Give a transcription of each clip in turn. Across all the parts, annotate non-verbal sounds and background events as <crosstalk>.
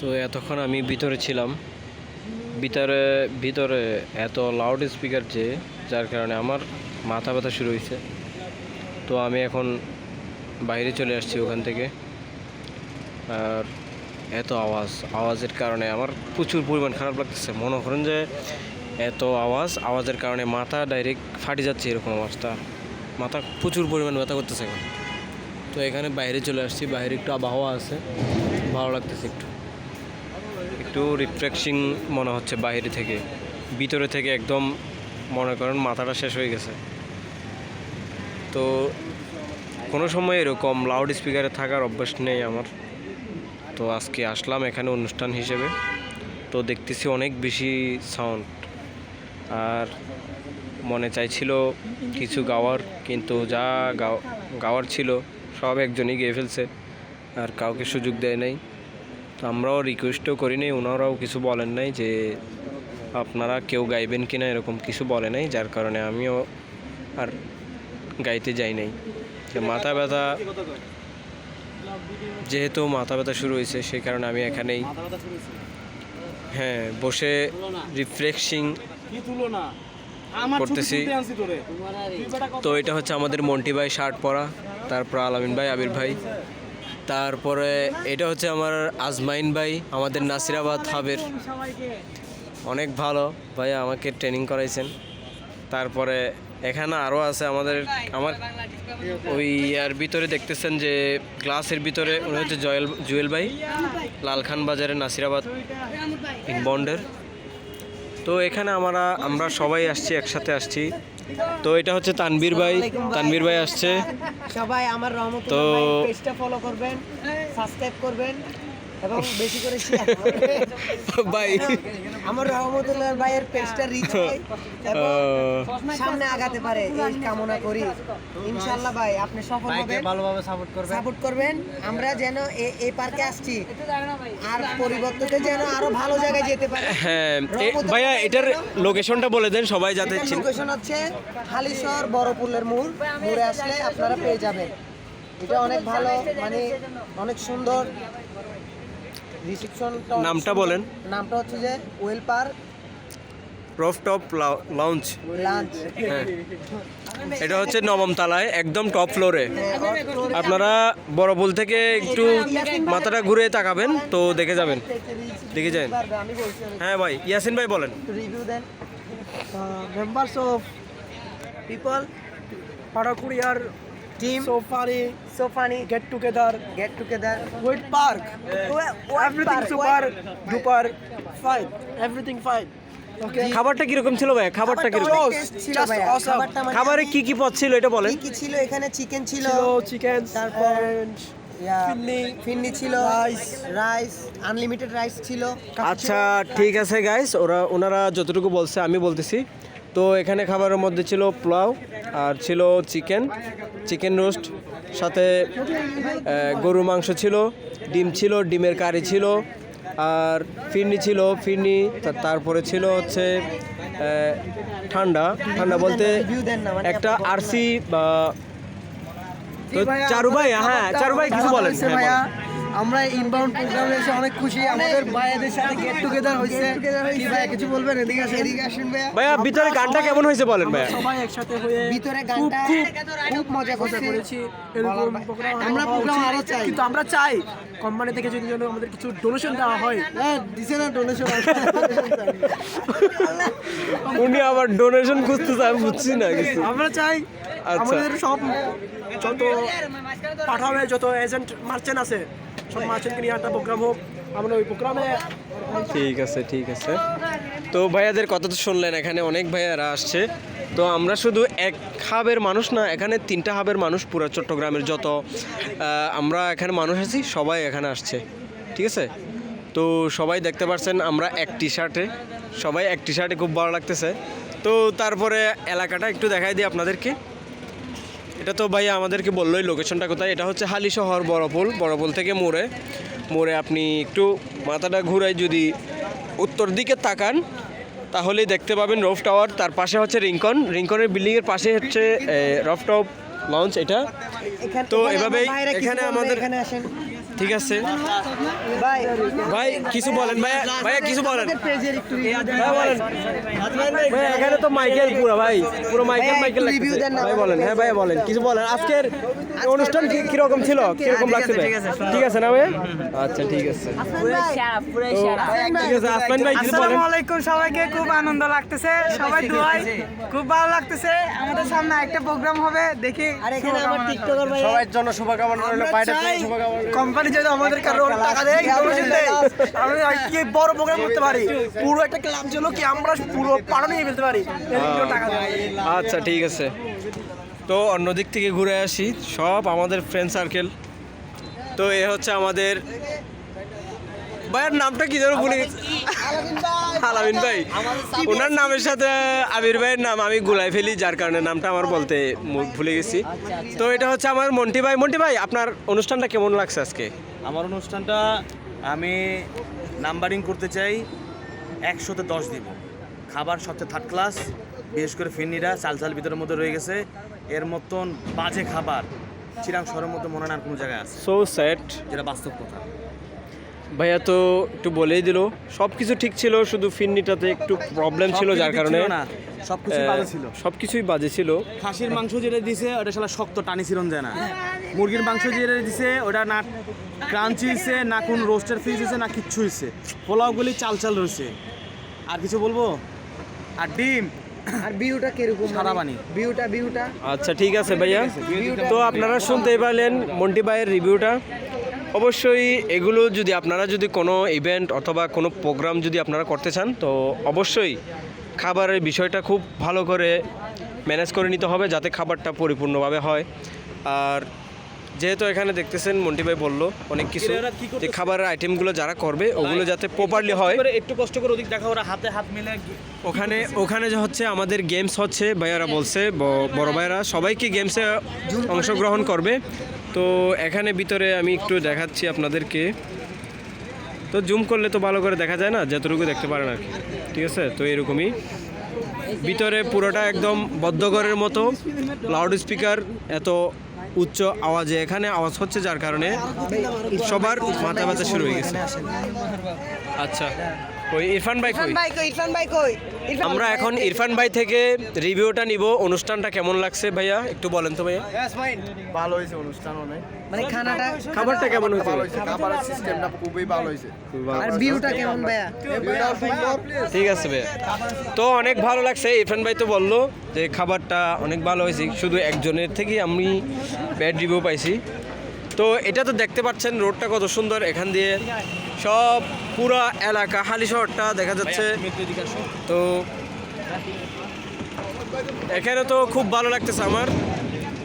তো এতক্ষণ আমি ভিতরে ছিলাম। ভিতরে ভিতরে এত লাউড স্পিকার যে, যার কারণে আমার মাথা ব্যথা শুরু হয়েছে। তো আমি এখন বাইরে চলে আসছি ওখান থেকে। আর এত আওয়াজ, আওয়াজের কারণে আমার প্রচুর পরিমাণ খারাপ লাগতেছে। মনে করেন যে, এত আওয়াজ, আওয়াজের কারণে মাথা ডাইরেক্ট ফাটি যাচ্ছে এরকম অবস্থা। মাথা প্রচুর পরিমাণ ব্যথা করতেছে এখন। তো এখানে বাইরে চলে আসছি, বাইরে একটু আবহাওয়া আছে। ভালো লাগতেছে একটু। একটু রিফ্রেশিং মনে হচ্ছে বাইরে থেকে। ভিতরে থেকে একদম মনে করেন মাথাটা শেষ হয়ে গেছে। তো কোনো সময় এরকম লাউড স্পিকারে থাকার অভ্যাস নেই আমার। তো আজকে আসলাম এখানে অনুষ্ঠান হিসেবে। তো দেখতেছি অনেক বেশি সাউন্ড আর মনে চাইছিল কিছু গাওয়ার, কিন্তু যা গাও- গাওয়ার ছিল সব একজনই গেয়ে ফেলছে। আর কাউকে সুযোগ দেয় নাই। আমরাও রিকোয়েস্টও করি নাই ওনারাও কিছু বলেন নাই যে আপনারা কেউ গাইবেন কি না এরকম কিছু বলে নাই যার কারণে আমিও আর গাইতে যাই নাই। মাথা ব্যথা যেহেতু মাথা ব্যথা শুরু হয়েছে সেই কারণে আমি এখানেই হ্যাঁ বসে রিফ্রেশিং করতেছি। তো এটা হচ্ছে আমাদের মন্টি ভাই শার্ট পরা তারপর আলামিন ভাই আবির ভাই। তারপরে এটা হচ্ছে আমার আজমাইন ভাই, আমাদের নাসিরাবাদ হাবের অনেক ভালো। ভাই আমাকে ট্রেনিং করাইছেন। তারপরে এখানে আরও আছে আমাদের, আমার ওই ইয়ার ভিতরে দেখতেছেন যে গ্লাসের ভিতরে উনি হচ্ছে জয়েল, জুয়েল ভাই, লালখান বাজারের নাসিরাবাদ ইনবন্ডের তো এখানে আমরা আমরা সবাই আসছি, একসাথে আসছি। তো এটা হচ্ছে তানবীর ভাই। তানবীর ভাই আসছে। সবাই আমার রহমত তো- পেজটা ফলো করবেন সাবস্ক্রাইব করবেন। এবং বেশি করে <laughs> শেয়ার ভাই আমার রহমতুল্লাহ ভাইয়ের পেজটা রিচ হয় সামনে আগাতে পারে এই কামনা করি। ইনশাআল্লাহ ভাই আপনি সফল হবেন। ভালোভাবে সাপোর্ট করবে সাপোর্ট করবেন। আমরা যেন এ- এই পার্কে আসছি। আর পরিবর্তনে যেন আরও ভালো জায়গায় যেতে পারে। হ্যাঁ ভাইয়া এটার লোকেশনটা বলে দেন সবাই যাতে চিন- লোকেশন হচ্ছে হালিশহর বড়পুলের মোড়। মোড়ে আসলে আপনারা পেয়ে যাবেন। এটা অনেক ভালো মানে অনেক সুন্দর। রিসেপশন নামটা বলেন। নামটা হচ্ছে যে well park rooftop lounge হ্যাঁ। এটা হচ্ছে নবম তলায় একদম টপ ফ্লোরে আপনারা বড় পুল থেকে একটু মাথাটা ঘুরে তাকাবেন তো দেখে যাবেন। দেখে যাবেন। হ্যাঁ ভাই ইয়াসিন ভাই বলেন। Review then. Members of people team so funny. So funny get together. Get together with park. Everything park? super duper fine. Everything fine. Okay. খাবারটা কীরকম ছিল ভাই খাবারটা কীরকম? মানে খাবারে কি কি পদ ছিল এটা বলেন? কি ছিল? এখানে চিকেন ছিল chicken তারপর ফিন্নি, ছিল rice। রাইস আনলিমিটেড রাইস ছিল আচ্ছা ঠিক আছে গাইস ওরা ওনারা যতটুকু বলছে আমি বলতেছি। তো এখানে খাবারের মধ্যে ছিল পোলাও আর ছিল চিকেন চিকেন রোস্ট, সাথে গরু মাংস ছিল, ডিম ছিল, ডিমের কারি ছিল, আর ফিরনি ছিল, ফিরনি তারপরে ছিল হচ্ছে ঠান্ডা ঠান্ডা বলতে একটা আরসি বা, তো চারু ভাই হ্যাঁ চারু ভাই কিছু বলেন হ্যাঁ। আমরা ইনবাউন্ড প্রোগ্রামে এসে অনেক খুশি। আমাদের ভাইয়াদের সাথে গেট টুগেদার হয়েছে। কি ভাইয়া কিছু বলবেন? এদিকে আসেন। এদিকে আসুন ভাইয়া। ভাইয়া ভিতরে গানটা কেমন হয়েছে বলেন ভাইয়া? সবাই একসাথে হয়ে ভিতরে গানটা খুব মজা মজা করছি করেছি এরকম প্রোগ্রাম আমরা প্রোগ্রাম আরও চাই। কিন্তু আমরা চাই কোম্পানি থেকে যদি যেন আমাদের কিছু ডোনেশন দেওয়া হয়। হ্যাঁ দিছে না ডোনেশন উনি আবার ডোনেশন খুঁজতেছে আমি বুঝছি না কিছু। আমরা চাই আচ্ছা। আমাদের সব যত পাঠাবে যত এজেন্ট মার্চেন্ট আছে একটা প্রোগ্রাম হোক, আমরা ওই প্রোগ্রামে ঠিক আছে ঠিক আছে। তো ভাইয়াদের কথা তো শুনলেন, এখানে অনেক ভাইয়ারা আসছে। তো আমরা শুধু এক হাবের মানুষ না, এখানে তিনটা হাবের মানুষ, পুরো চট্টগ্রামের যত আমরা এখানে মানুষ আছি, সবাই এখানে আসছে। ঠিক আছে? তো সবাই দেখতে পাচ্ছেন আমরা এক টি শার্টে সবাই এক টি শার্টে খুব ভালো লাগতেছে। তো তারপরে এলাকাটা একটু দেখাই দিই আপনাদেরকে। এটা তো ভাই আমাদেরকে বললোই লোকেশনটা কোথায়। এটা হচ্ছে হালি শহর বড়পুল। বড়পুল থেকে মোড়ে। মোড়ে আপনি একটু মাথাটা ঘুরাই যদি উত্তর দিকে তাকান তাহলেই দেখতে পাবেন রফ টাওয়ার। তার পাশে হচ্ছে রিঙ্কন রিঙ্কনের বিল্ডিংয়ের পাশে হচ্ছে রফ টপ লঞ্চ এটা। তো এভাবেই এখানে আমাদের এখানে আসেন। ঠিক আছে? ভাই। ভাই কিছু বলেন ভাইয়া ভাইয়া কিছু বলেন। আমাদের ভাই বলেন। ভাই এখানে তো মাইকেল পুরো ভাই। পুরো মাইকেল মাইকেল ভাই বলেন হ্যাঁ ভাই বলেন কিছু বলেন। আজকের অনুষ্ঠান কি কীরকম ছিল? কীরকম লাগছে ভাই? ঠিক আছে। না ভাই আচ্ছা ঠিক আছে। ঠিক আছে আসমান ভাই কিছু বলেন। আসসালামু আলাইকুম সবাইকে খুব আনন্দ লাগতেছে। সবাই দুয়াই খুব ভালো লাগতেছে। আমাদের সামনে একটা প্রোগ্রাম হবে দেখি আর এখানে আমার টিকটকার ভাই সবার জন্য শুভকামনা রইল জন্য শুভকামনা কোম্পানি যদি আমাদের কারণ টাকা দেয় আমরা কি বড় প্রোগ্রাম করতে পারি? পুরো একটা ক্লাব ছিল কি আমরা পুরো পাড়া নিয়ে ফেলতে পারি? টাকা আচ্ছা ঠিক আছে। তো অন্যদিক থেকে ঘুরে আসি। সব আমাদের ফ্রেন্ড সার্কেল তো এ হচ্ছে আমাদের ভাইয়ের নামটা কি ধরো ভুলে গেছি। আলামিন ভাই ওনার নামের সাথে আবির ভাইয়ের নাম আমি গুলাই ফেলি যার কারণে নামটা আমার বলতে ভুলে গেছি। তো এটা হচ্ছে আমার মন্টি ভাই। মন্টি ভাই আপনার অনুষ্ঠানটা কেমন লাগছে আজকে? আমার অনুষ্ঠানটা আমি নাম্বারিং করতে চাই একশোতে দশ দিব। খাবার সবচেয়ে থার্ড ক্লাস বিশেষ করে ফিন্নিরা চাল চাল ভিতরের মধ্যে রয়ে গেছে। এর মতন বাজে খাবার চিরাং শহরের মধ্যে মনে হয় না কোনো জায়গায় আছে। সো স্যাট যেটা বাস্তব কথা। ভাইয়া তো একটু বলেই দিল সব কিছু ঠিক ছিল শুধু ফিন্নিটাতে একটু প্রবলেম ছিল যার কারণে। ছিল না সব কিছু ভালো ছিল। সব কিছুই বাজে ছিল। খাসির মাংস যেটা দিছে ওটা শালা শক্ত টানি ছিরন যায় না। মুরগির মাংস যেটা দিছে ওটা না ক্রাঞ্চি হয়েছে না কোন রোস্টার ফিস হয়েছে না কিচ্ছু হয়েছে পোলাওগুলি চাল চাল রয়েছে আর কিছু বলব? আর ডিম? আর ভিউটা কীরকম সাদা পানি। ভিউটা ভিউটা আচ্ছা ঠিক আছে ভাইয়া। তো আপনারা শুনতেই পারলেন মন্টি ভাইয়ের রিভিউটা অবশ্যই এগুলো যদি আপনারা যদি কোনো ইভেন্ট অথবা কোনো প্রোগ্রাম যদি আপনারা করতে চান তো অবশ্যই খাবারের বিষয়টা খুব ভালো করে ম্যানেজ করে নিতে হবে যাতে খাবারটা পরিপূর্ণভাবে হয়। আর যেহেতু এখানে দেখতেছেন মন্টি ভাই বলল অনেক কিছু? যে খাবারের আইটেমগুলো যারা করবে ওগুলো যাতে প্রপারলি হয়। একটু কষ্ট করে ওদিক দেখা ওরা হাতে হাত মিলে ওখানে ওখানে যে হচ্ছে আমাদের গেমস হচ্ছে ভাইয়ারা বলছে বড় ভাইয়ারা সবাইকে গেমসে অংশগ্রহণ করবে। তো এখানে ভিতরে আমি একটু দেখাচ্ছি আপনাদেরকে। তো জুম করলে তো ভালো করে দেখা যায় না, যতটুকু দেখতে পারেন আর কি। ঠিক আছে? তো এরকমই। ভিতরে পুরোটা একদম বদ্ধঘরের মতো। লাউড স্পিকার এত উচ্চ আওয়াজে। এখানে আওয়াজ হচ্ছে যার কারণে সবার মাথা ব্যথা শুরু হয়ে গেছে। আচ্ছা। ওই ইরফান ভাই কই? ইরফান ভাই কই? ইরফান ভাই কই? আমরা এখন ইরফান ভাই থেকে রিভিউটা নিব। অনুষ্ঠানটা কেমন লাগছে ভাইয়া? একটু বলেন তো ভাইয়া। ভালো হয়েছে অনুষ্ঠান অনেক। মানে খানাটা খাবারটা কেমন হয়েছে? ভালো সিস্টেমটা খুবই ভালো হয়েছে। আর ভিউটা কেমন ভাইয়া? ঠিক আছে ভাইয়া। তো অনেক ভালো লাগছে। ইরফান ভাই তো বলল যে খাবারটা অনেক ভালো হয়েছে। শুধু একজনের থেকেই আমি ব্যাড রিভিউ পাইছি। তো এটা তো দেখতে পাচ্ছেন রোডটা কত সুন্দর। এখান দিয়ে সব পুরা এলাকা হালি শহরটা দেখা যাচ্ছে। তো এখানে তো খুব ভালো লাগতেছে আমার।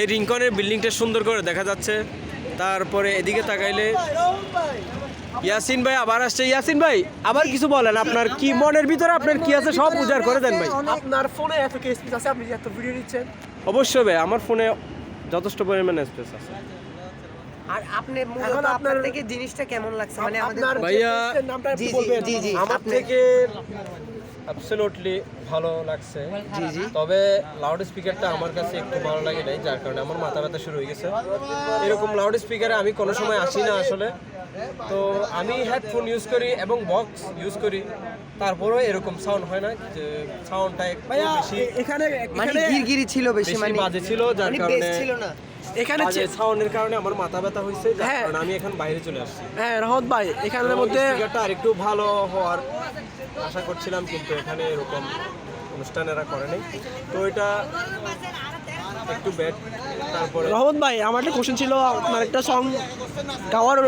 এই রিঙ্কনের বিল্ডিংটা সুন্দর করে দেখা যাচ্ছে। তারপরে এদিকে তাকাইলে ইয়াসিন ভাই আবার আসছে। ইয়াসিন ভাই আবার কিছু বলেন আপনার কি মনের ভিতরে আপনার কি আছে? সব উজাড় করে দেন ভাই। আপনার ফোনে এত কি স্পেস আছে আপনি যে এত ভিডিও নিচ্ছেন। অবশ্যই ভাই আমার ফোনে যথেষ্ট পরিমাণে স্পেস আছে। আর আপনি মূলত আপনার থেকে জিনিসটা কেমন লাগছে? মানে আমাদের ভাইয়া, জি, জি, জি। আমার থেকে অ্যাবসলিউটলি ভালো লাগছে। জি জি। তবে লাউড স্পিকারটা আমার কাছে একটু ভালো লাগে নাই যার কারণে আমার মাথা ব্যথা শুরু হয়ে গেছে। এরকম লাউড স্পিকারে আমি কোনো সময় আসি না আসলে। তো আমি হেডফোন ইউজ করি এবং বক্স ইউজ করি। তারপরেও এরকম সাউন্ড হয় না যে সাউন্ডটা একটু বেশি এখানে মানে গিরগিরি ছিল বেশি বেশি মানে বাজে ছিল যার মানে কারণে ছিল না। এখানে সাউন্ডের কারণে আমার মাথা ব্যথা হয়েছে হ্যাঁ। আমি এখন বাইরে চলে আসছি। হ্যাঁ রহমত ভাই এখানের মধ্যে আরেকটু ভালো হওয়ার আশা করছিলাম কিন্তু এখানে এরকম অনুষ্ঠান এরা করে নাই। তো এটা একটু ব্যাড তারপরে রহমত ভাই আমার একটা কোশ্চেন ছিল আপনার একটা সং গাওয়ার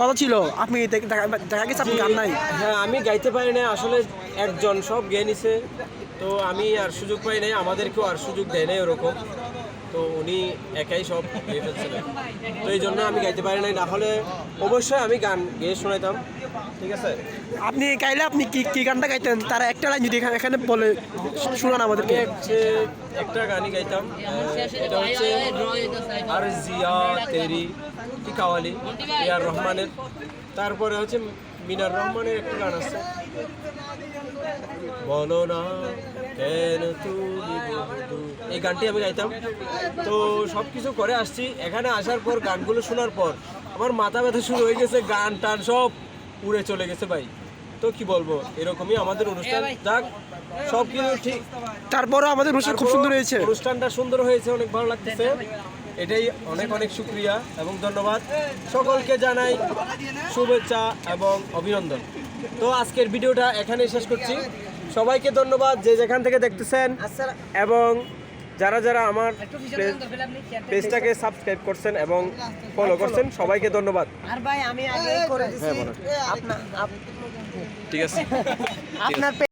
কথা ছিল। আপনি দেখা গেছে আপনি গান নাই? হ্যাঁ আমি গাইতে পারি না আসলে একজন সব গেয়ে নিছে। তো আমি আর সুযোগ পাই নাই আমাদেরকেও আর সুযোগ দেয় নাই ওরকম। তো উনি একাই সব গেয়ে ফেলছিলেন। তো এই জন্য আমি গাইতে পারি নাই। না হলে অবশ্যই আমি গান গেয়ে শোনাইতাম। ঠিক আছে? আপনি গাইলে আপনি কি কি গানটা গাইতেন? তারা একটা লাইন যদি এখানে বলে শোনান আমাদেরকে। হচ্ছে একটা গানই গাইতাম। এটা হচ্ছে আর জিয়া তেরি কি কাওয়ালি? ইয়ার রহমানের। তারপরে হচ্ছে মিনার রহমানের একটা গান আছে। বলো না কেন তুমি এই গানটি আমি গাইতাম। তো সব কিছু করে আসছি। এখানে আসার পর গানগুলো শোনার পর আমার মাথা ব্যথা শুরু হয়ে গেছে গান টান সব উড়ে চলে গেছে ভাই। তো কি বলব এরকমই আমাদের অনুষ্ঠান। যাক সব কিছু ঠিক। তারপরও আমাদের অনুষ্ঠান খুব সুন্দর হয়েছে। অনুষ্ঠানটা সুন্দর হয়েছে অনেক ভালো লাগতেছে। এটাই অনেক অনেক শুক্রিয়া এবং ধন্যবাদ। সকলকে জানাই শুভেচ্ছা এবং অভিনন্দন। তো আজকের ভিডিওটা এখানেই শেষ করছি। সবাইকে ধন্যবাদ যে যেখান থেকে দেখতেছেন। এবং যারা যারা আমার পেজটাকে সাবস্ক্রাইব করছেন এবং ফলো করছেন সবাইকে ধন্যবাদ আর ভাই আমি আগে করে দিছি ঠিক আছে আপনার